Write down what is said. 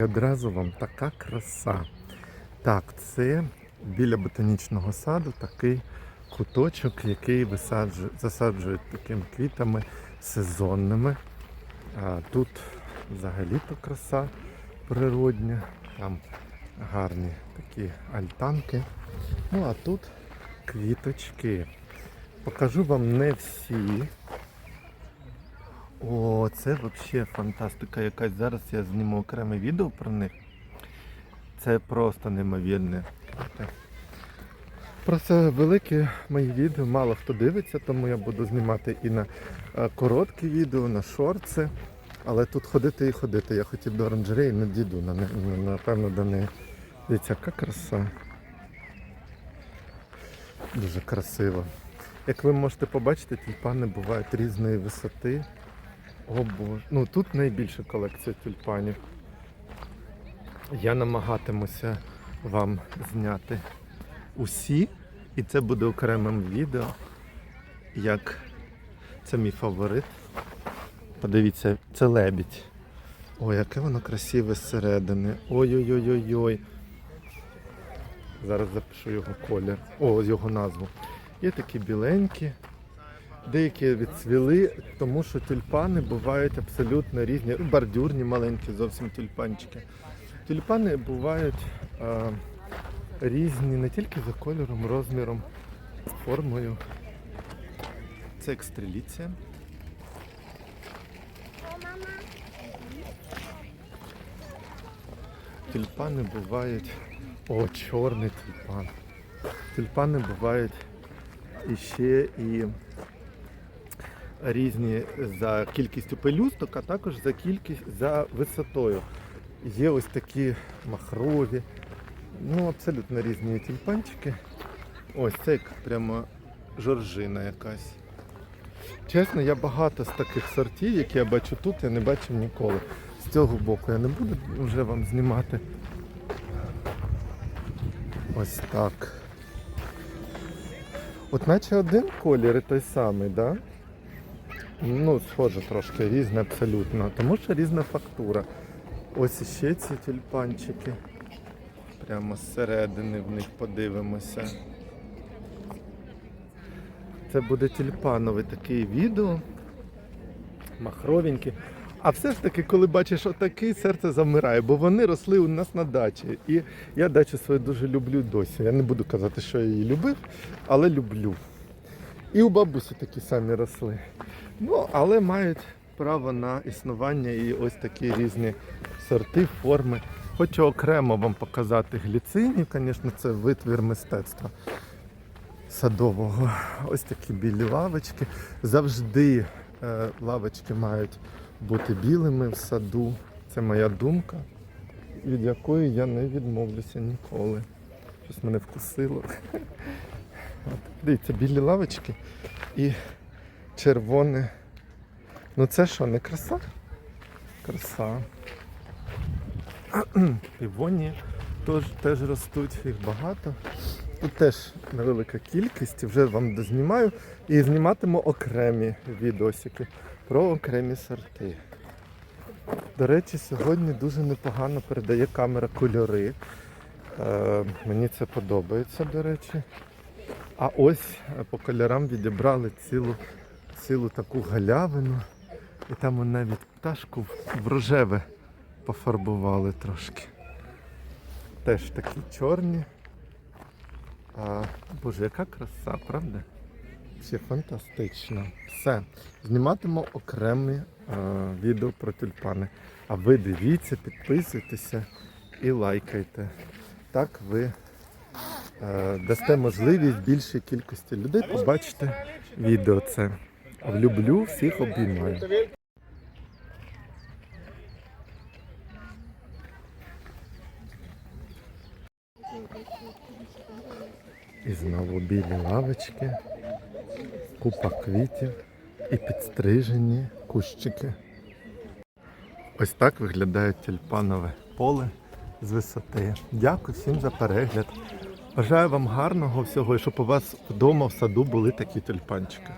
Одразу вам така краса. Так, це біля ботанічного саду такий куточок, який висаджу- засаджують такими квітами сезонними. А тут взагалі-то краса природня, там гарні такі альтанки. Ну а тут квіточки. Покажу вам не всі. О, це взагалі фантастика якась. Зараз я зніму окреме відео про них. Це просто неймовірне. Про це великі мої відео, мало хто дивиться, тому я буду знімати і на е, короткі відео, на шорти. Але тут ходити і ходити. Я хотів до оранжереї, не на- напевно, до неї. Дивіться, яка краса. Дуже красиво. Як ви можете побачити, тюльпани бувають різної висоти. О боже. Ну тут найбільша колекція тюльпанів. Я намагатимуся вам зняти усі, і це буде окремим відео. Як це мій фаворит. Подивіться, це лебідь. Ой, яке воно красиве зсередини. Ой-ой-ой-ой-ой. Зараз запишу його колір. О, його назву. Є такі біленькі. Деякі відцвіли, тому що тюльпани бувають абсолютно різні. Ну, Бордюрні маленькі, зовсім тюльпанчики. Тюльпани бувають а, різні не тільки за кольором, розміром, формою. Це екстреліція. Тюльпани бувають. О, чорний тюльпан. Тюльпани бувають іще і різні за кількістю пелюсток, а також за кількість за висотою. Є ось такі махрові, ну абсолютно різні тюльпанчики. Ось це як прямо жоржина якась. Чесно, я багато з таких сортів, які я бачу тут, я не бачив ніколи. З цього боку я не буду вже вам знімати. Ось так. От наче один колір і той самий, да? Ну, схоже трошки різне абсолютно, тому що різна фактура. Ось іще ці тюльпанчики. Прямо зсередини в них подивимося. Це буде тюльпанове таке відео. Махровенькі. А все ж таки, коли бачиш отакий, серце замирає, бо вони росли у нас на дачі. І я дачу свою дуже люблю досі. Я не буду казати, що я її любив, але люблю. І у бабусі такі самі росли. Ну, але мають право на існування і ось такі різні сорти, форми. Хочу окремо вам показати гліцинів, звісно, це витвір мистецтва садового. Ось такі білі лавочки. Завжди е, лавочки мають бути білими в саду. Це моя думка, від якої я не відмовлюся ніколи. Щось мене вкусило. От, дивіться, білі лавочки і червоне. Ну це що, не краса? Краса. Півоні теж, теж ростуть, їх багато. Тут теж невелика кількість, вже вам дознімаю і зніматиму окремі відосики про окремі сорти. До речі, сьогодні дуже непогано передає камера кольори. Е, мені це подобається, до речі. А ось е, по кольорам відібрали цілу, цілу таку галявину. І там навіть пташку в рожеве пофарбували трошки. Теж такі чорні. А, Боже, яка краса, правда? Все фантастично. Все. Зніматиму окремі е, відео про тюльпани. А ви дивіться, підписуйтеся і лайкайте. Так ви дасте можливість більшій кількості людей побачити відео це. Люблю, всіх обіймаю. І знову білі лавочки, купа квітів і підстрижені кущики. Ось так виглядає тюльпанове поле з висоти. Дякую всім за перегляд. Бажаю вам гарного всього і щоб у вас вдома в саду були такі тюльпанчики.